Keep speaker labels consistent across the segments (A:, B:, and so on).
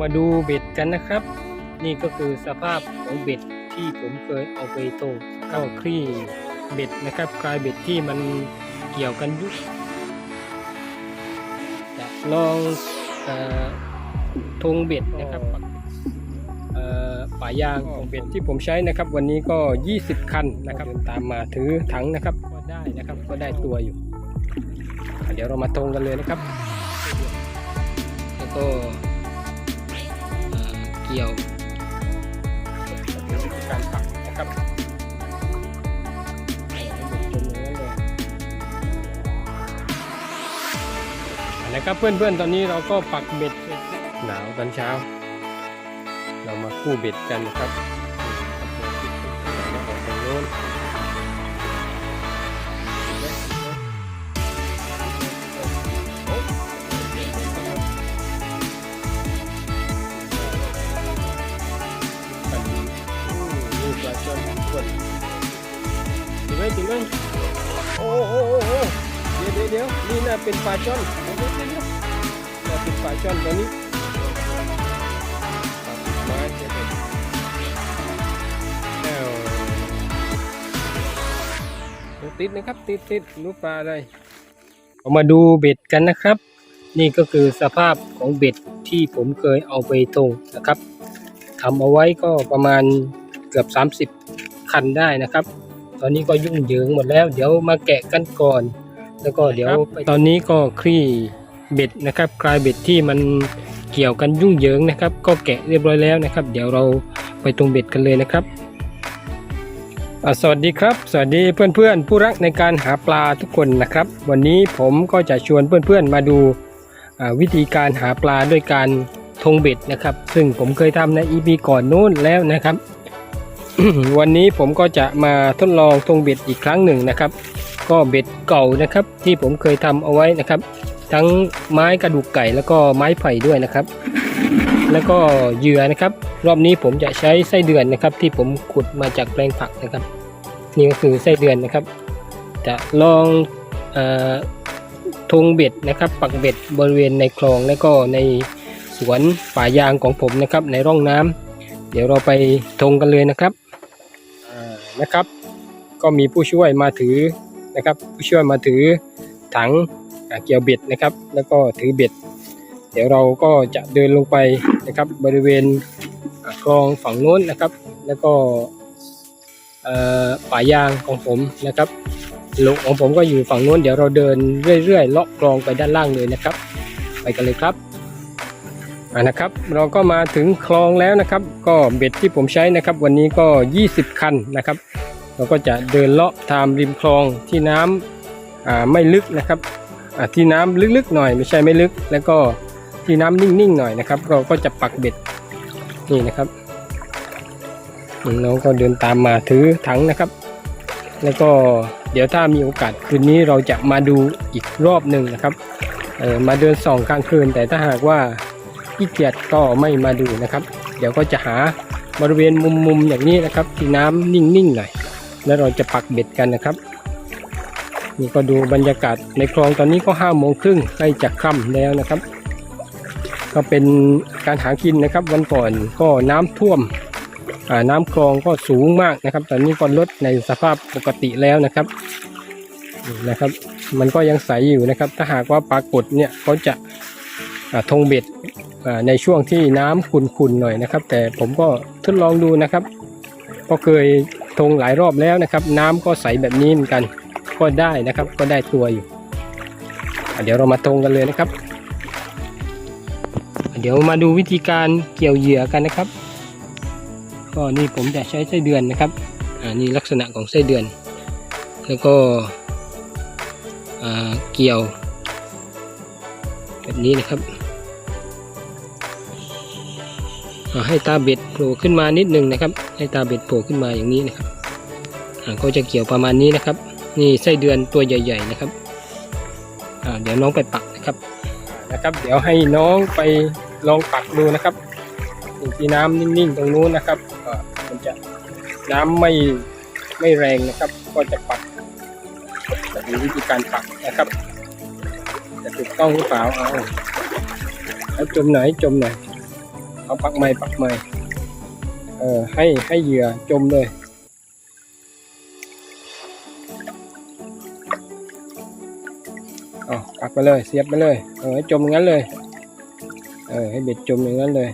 A: มาดูเบ็ดกันนะครับ นี่ก็คือสภาพของเบ็ดที่ผมเคยเอาไปตรงเข้าคลี่เบ็ดนะครับกลายเบ็ดที่มันเกี่ยวกันยุจะลองเออทงเบ็ดนะครับเออป่ายางของเบ็ดที่ผมใช้นะครับ วันนี้ก็ 20 คันนะครับตามมาถือถังนะครับก็ได้นะครับก็ได้ตัวอยู่ เดี๋ยวเรามาตรงกันเลยนะครับ แล้วก็ เกี่ยววิธีการปักนะครับให้เบ็ดจมอย่างนั้นเลยอะนะครับเพื่อนๆตอนนี้เราก็ปักเบ็ดหนาวตอนเช้า เรามาคู่เบ็ดกันนะครับ เป็นปลาช่อนเดี๋ยวเดี๋ยวเดี๋ยวเดี๋ยวน่าเป็นปลาช่อนตัวนี้ไม้เจ็บแอ้วติดนะครับ ติดติดรูปปลาอะไรเอามาดูเบ็ดกันนะครับ นี่ก็คือสภาพของเบ็ดที่ผมเคยเอาไปตรงนะครับทำเอาไว้ก็ประมาณเกือบ 30 คันได้นะครับ ตอนนี้ก็ยุ่งเหยิงหมดแล้ว เดี๋ยวมาแกะกันก่อน แล้วก็เดี๋ยวตอนนี้ก็คลี่เบ็ดนะครับกลายเบ็ดที่มันเกี่ยวกันยุ่งเหยิงนะครับ ก็แกะเรียบร้อยแล้วนะครับ เดี๋ยวเราไปตรงเบ็ดกันเลยนะครับอ่าสวัสดีครับ สวัสดีเพื่อนๆ ผู้รักในการหาปลาทุกคนนะครับ วันนี้ผมก็จะชวนเพื่อนๆมาดูอ่าวิธีการหาปลาด้วยการทงเบ็ดนะครับ ซึ่งผมเคยทำใน EP ก่อนนู้นแล้วนะครับ วันนี้ผมก็จะมาทดลองทงเบ็ดอีกครั้งหนึ่งนะครับ ก็เบ็ดเก่านะครับ ที่ผมเคยทำเอาไว้นะครับ ทั้งไม้กระดูกไก่แล้วก็ไม้ไผ่ด้วยนะครับ แล้วก็เหยื่อนะครับ รอบนี้ผมจะใช้ไส้เดือนนะครับ ที่ผมขุดมาจากแปลงผักนะครับ นี่ก็คือไส้เดือนนะครับ จะลองอทงเบ็ดนะครับ ปักเบ็ดบริเวณในคลองแล้วก็ในสวนป่ายางของผมนะครับ ในร่องน้ำเดี๋ยวเราไปทงกันเลยนะครับนะครับ ก็มีผู้ช่วยมาถือ นะครับ ผู้ช่วยมาถือถังเกี่ยวเบ็ดนะครับ แล้วก็ถือเบ็ด เดี๋ยวเราก็จะเดินลงไปนะครับบริเวณคลองฝั่งโน้นนะครับ แล้วก็ป่ายางของผมนะครับหลุมของผมก็อยู่ฝั่งโน้นเดี๋ยวเราเดินเรื่อยๆเลาะคลองไปด้านล่างเลยนะครับ ไปกันเลยครับอ่านะครับ เราก็มาถึงคลองแล้วนะครับ ก็เบ็ดที่ผมใช้นะครับ วันนี้ก็ 20 คันนะครับ เราก็จะเดินเลาะตามริมคลองที่น้ำอ่าไม่ลึกนะครับที่น้ำลึกๆหน่อยไม่ใช่ไม่ลึก แล้วก็ที่น้ำนิ่งๆหน่อยนะครับ เราก็จะปักเบ็ดนี่นะครับน้องก็เดินตามมาถือถังนะครับ แล้วก็เดี๋ยวถ้ามีโอกาสคืนนี้เราจะมาดูอีกรอบหนึ่งนะครับมาเดินส่องกลางคืน แต่ถ้าหากว่าขี้เกียจก็ไม่มาดูนะครับ เดี๋ยวก็จะหาบริเวณมุมๆอย่างนี้นะครับ ที่น้ำนิ่งๆหน่อย แล้วเราจะปักเบ็ดกันนะครับ นี่ก็ดูบรรยากาศในคลองตอนนี้ก็ห้าโมงครึ่งใกล้จะค่ำแล้วนะครับ ก็เป็นการหากินนะครับ วันก่อนก็น้ำท่วมน้ำคลองก็สูงมากนะครับ ตอนนี้ก็ลดในสภาพปกติแล้วนะครับนะครับ มันก็ยังใสอยู่นะครับ ถ้าหากว่าปรากฏเนี่ยเขาจะทงเบ็ดในช่วงที่น้ำขุ่นๆหน่อยนะครับ แต่ผมก็ทดลองดูนะครับ ก็เคย ทงหลายรอบแล้วนะครับ น้ำก็ใสแบบนี้เหมือนกันก็ได้นะครับ ก็ได้ตัวอยู่ เดี๋ยวเรามาตรงกันเลยนะครับ เดี๋ยวมาดูวิธีการเกี่ยวเหยื่อกันนะครับ ก็นี่ผมจะใช้ไส้เดือนนะครับอ่านี่ลักษณะของไส้เดือน แล้วก็อ่าเกี่ยว แบบนี้นะครับ ให้ตาเบ็ดโผล่ขึ้นมานิดหนึ่งนะครับ ให้ตาเบ็ดโผล่ขึ้นมาอย่างนี้นะครับก็จะเกี่ยวประมาณนี้นะครับ นี่ไส้เดือนตัวใหญ่ ๆนะครับเดี๋ยวน้องไปปักนะครับนะครับ เดี๋ยวให้น้องไปลองปักดูนะครับอยู่ที่น้ำนิ่งๆตรงนู้นนะครับมันจะน้ำไม่ไม่แรงนะครับ ก็จะปักจะมีวิธีการปักนะครับ จะถูกต้องหรือเปล่าเอาแล้วจมไหนอยจมไหนอย เอาปักใหม่ปักใหม่เออให้ให้เหยื่อจมเลยเอาปักไปเลย เสียบไปเลยเออให้จมอย่างนั้นเลยเออให้เบ็ดจมอย่างนั้นเลย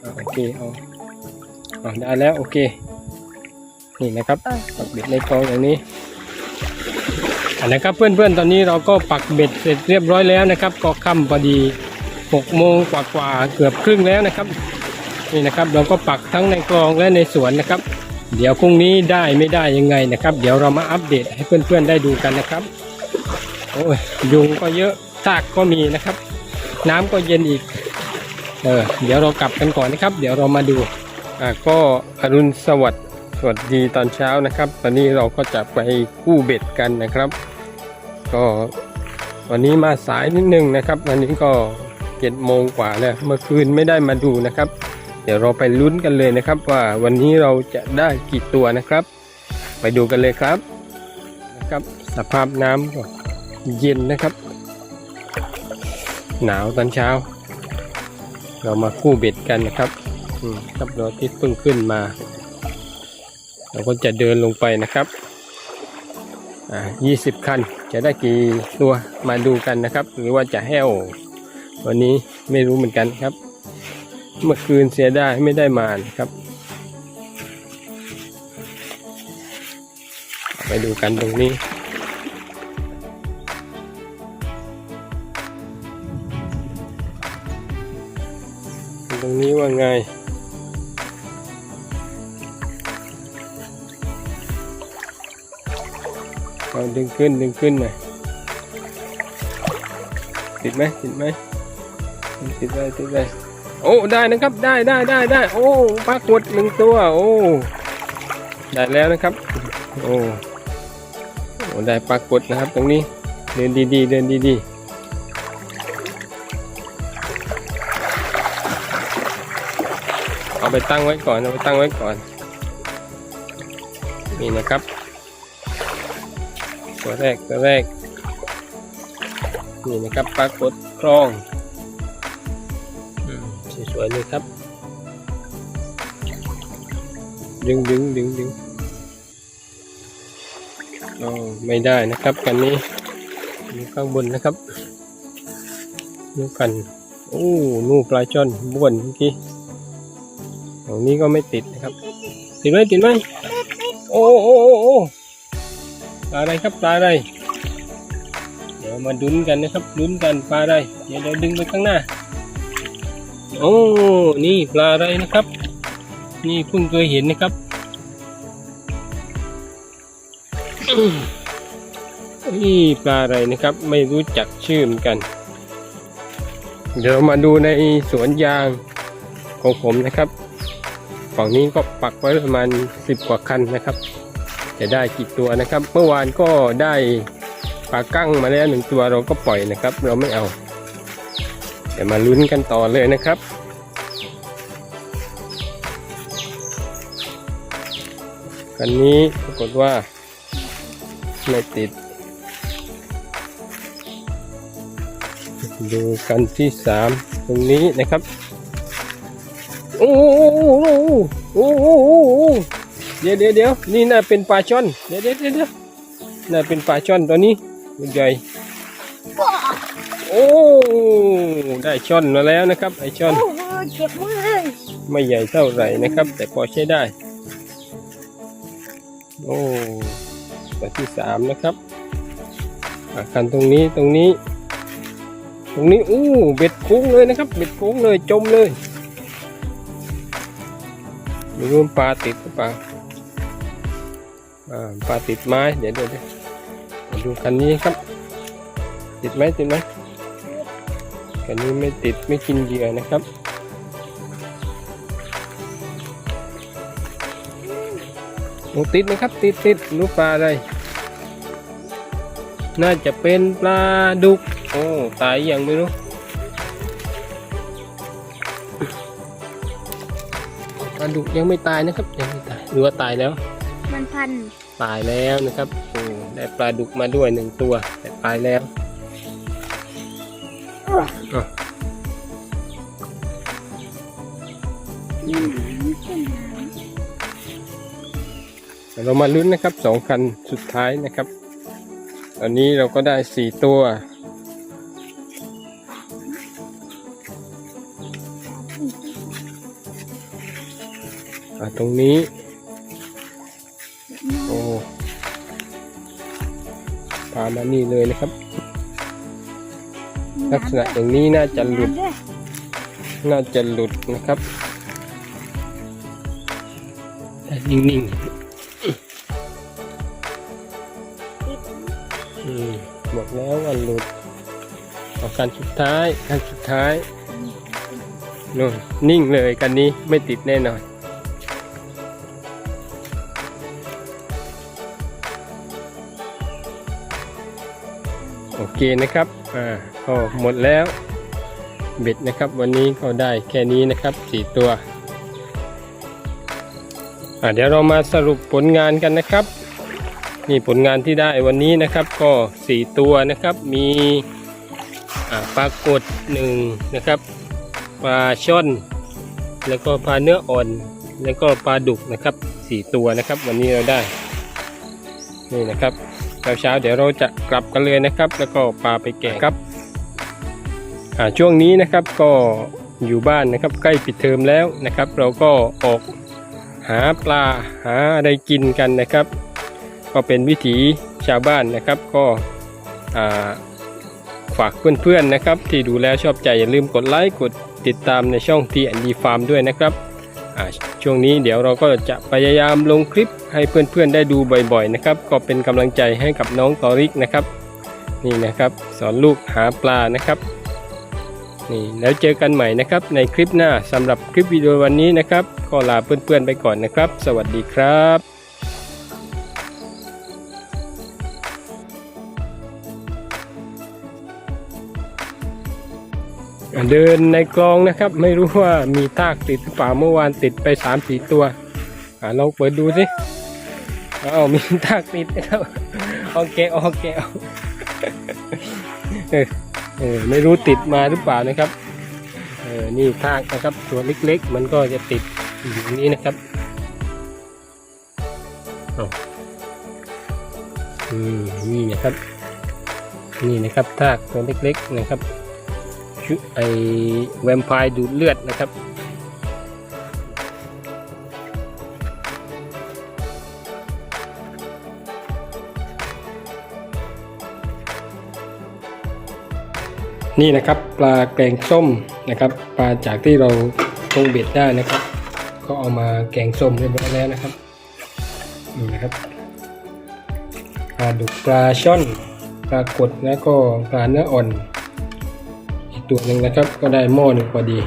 A: เอาโอเคเอาเอาได้แล้วโอเค นี่นะครับ
B: เออ
A: ปักเบ็ดในกองอย่างนี้อันนะครับเพื่อนๆตอนนี้เราก็ปักเบ็ดเสร็จเรียบร้อยแล้วนะครับ ก็ค่ำพอดี 6โมงกว่าๆเกือบครึ่งแล้วนะครับ นี่นะครับเราก็ปักทั้งในกลองและในสวนนะครับ เดี๋ยวพรุ่งนี้ได้ไม่ได้ยังไงนะครับ เดี๋ยวเรามาอัปเดตให้เพื่อนๆได้ดูกันนะครับโอ้ยยุงก็เยอะซากก็มีนะครับ น้ำก็เย็นอีกเออเดี๋ยวเรากลับกันก่อนนะครับ เดี๋ยวเรามาดูอ่าก็อรุณสวัสดิ์สวัสดีตอนเช้านะครับ ตอนนี้เราก็จะไปกู้เบ็ดกันนะครับ ก็วันนี้มาสายนิดนึงนะครับวันนี้ก็ เจ็ดโมงกว่าแล้วเมื่อคืนไม่ได้มาดูนะครับ เดี๋ยวเราไปลุ้นกันเลยนะครับ ว่าวันนี้เราจะได้กี่ตัวนะครับ ไปดูกันเลยครับนะครับสภาพน้ำก็เย็นนะครับ หนาวตอนเช้า เรามาคู่เบ็ดกันนะครับอืมครับดวงอาทิตย์เพิ่งขึ้นมา เราก็จะเดินลงไปนะครับอ่า20 คัน จะได้กี่ตัวมาดูกันนะครับ หรือว่าจะแห้ว วันนี้ไม่รู้เหมือนกันครับ เมื่อคืนเสียได้ไม่ได้มานครับ ไปดูกันตรงนี้ตรงนี้ว่าไง เอาดึงขึ้นดึงขึ้นหน่อยติดไหมติดไหม ติดได้ติดได้โอ้ได้นะครับได้ได้ได้ได้โอ้ปลากดหนึ่งตัวโอ้ได้แล้วนะครับโอ้โอ้ได้ปลากดนะครับ ตรงนี้เดินดีๆเดินดีๆเอาไปตั้งไว้ก่อนเอาไปตั้งไว้ก่อน นี่นะครับ ตัวแรกตัวแรกนี่นะครับปรากฏคลอง วยเลยครับ ดึงดึงดึงดึงอ๋อไม่ได้นะครับกันนี้อยู่ข้างบนนะครับนี่กันโอ้นู่ปลาช่อนบ้วนเมื่อกี้ตรงนี้ก็ไม่ติดนะครับ ติดไหมติดไหมโอ้โอ้โอ้ปลาอะไรครับปลาอะไรเดี๋ยวมาดุนกันนะครับดุนกันปลาอะไรเดี๋ยวเดี๋ยวดึงไปข้างหน้า โอ้ นี่ปลาอะไรนะครับ นี่เพิ่งเคยเห็นนะครับนี่ปลาอะไรนะครับ ไม่รู้จักชื่อเหมือนกัน เดี๋ยวมาดูในสวนยางของผมนะครับ ฝั่งนี้ก็ปักไว้ประมาณสิบกว่าคันนะครับ จะได้กี่ตัวนะครับ เมื่อวานก็ได้ปลากั้งมาแล้วหนึ่งตัวเราก็ปล่อยนะครับ เราไม่เอา ดี๋ยวมาลุ้นกันต่อเลยนะครับ กันนี้ปรากฏว่า ไม่ติด ดูกันที่สามตรงนี้นะครับ โอ้โหโอ้โหโอ้เดี๋ยวเดี๋ยวเดี๋ยวนี่น่าเป็นปลาช่อน เดี๋ยวเดี๋ยวเดี๋ยวน่าเป็นปลาช่อนตัวนี้มันใหญ่ โอ้ ได้ช่อนมาแล้วนะครับ ไอช่อน
B: โอ้โหเจ็บมาก
A: ไม่ใหญ่เท่าไหร่นะครับ แต่พอใช้ได้ โอ้ตัวที่สามนะครับอาคันตรงนี้ตรงนี้ ตรงนี้อู้เบ็ดโค้งเลยนะครับ เบ็ดโค้งเลยจมเลยไม่รู้ปลาติดหรือเปล่าอ่าปลาติดไม้เดี๋ยวเดี๋ยวเดี๋ยวมาดูคันนี้ครับ ติดไหมติดไหม คันนี้ไม่ติดไม่กินเหยื่อนะครับโอ้ติดนะครับ ติดติดรู้ปลาอะไร น่าจะเป็นปลาดุก โอ้ตายยังไม่รู้ปลาดุกยังไม่ตายนะครับ ยังไม่ตายหรือว่าตายแล้ว
B: มันพัน
A: ตายแล้วนะครับโอ้ได้ปลาดุกมาด้วยหนึ่งตัว แต่ตายแล้ว อะเรามาลุ้นนะครับสองคันสุดท้ายนะครับ ตอนนี้เราก็ได้สี่ตัวอ่าตรงนี้ โอ้พามานี่เลยนะครับ ลักษณะอย่างนี้น่าจะหลุด
B: น่า
A: จะหลุดนะครับนิ่งๆอืมบอกแล้วว่าหลุดเอาการสุดท้ายการสุดท้ายนู่นนิ่งเลยกันนี้ไม่ติดแน่นอนโอเคนะครับ อ่าก็หมดแล้วเบ็ดนะครับ วันนี้ก็ได้แค่นี้นะครับสี่ตัวอ่าเดี๋ยวเรามาสรุปผลงานกันนะครับ นี่ผลงานที่ได้วันนี้นะครับก็สี่ตัวนะครับมีปลากดหนึ่งนะครับปลาช่อน แล้วก็ปลาเนื้ออ่อน แล้วก็ปลาดุกนะครับสี่ตัวนะครับ วันนี้เราได้นี่นะครับ เช้าเช้าๆเดี๋ยวเราจะกลับกันเลยนะครับ แล้วก็ปลาไปแกะครับช่วงนี้นะครับก็อยู่บ้านนะครับใกล้ปิดเทอมแล้วนะครับ เราก็ออกหาปลาหาอะไรกินกันนะครับ ก็เป็นวิถีชาวบ้านนะครับ ก็ฝากเพื่อนๆนะครับ ที่ดูแลชอบใจอย่าลืมกดไลค์กดติดตามในช่อง T&D Farm ด้วยนะครับ ช่วงนี้เดี๋ยวเราก็จะพยายามลงคลิปให้เพื่อนๆได้ดูบ่อยๆนะครับ ก็เป็นกำลังใจให้กับน้องตอริกนะครับ นี่นะครับสอนลูกหาปลานะครับนี่แล้วเจอกันใหม่นะครับในคลิปหน้าสำหรับคลิปวิดีโอวันนี้นะครับ ก็ลาเพื่อนๆไปก่อนนะครับ สวัสดีครับ เดินในกลองนะครับ ไม่รู้ว่ามีทากติดหรือเปล่าเมื่อวานติดไปสามสี่ตัวอ่าเปิดดูสิอ้าวมีทากติดนะครับโอเคโอเคเอออเออไม่รู้ติดมาหรือเปล่านะครับเออนี่ทากนะครับตัวเล็กๆ มันก็จะติดอยู่อย่างนี้นะครับเอาอืมนี่นะครับ นี่นะครับทากตัวเล็กๆนะครับ ชุดไอแวมไพร์ดูดเลือดนะครับนี่นะครับปลาแกงส้มนะครับปลาจากที่เราตงเบ็ดได้นะครับ ก็เอามาแกงส้มเรียบร้อยแล้วนะครับนี่นะครับปลาดุกปลาช่อนปลากดแล้วก็ปลาเนื้ออ่อน ตัวหนึ่งนะครับ ก็ได้หม้อหนึ่งพอดี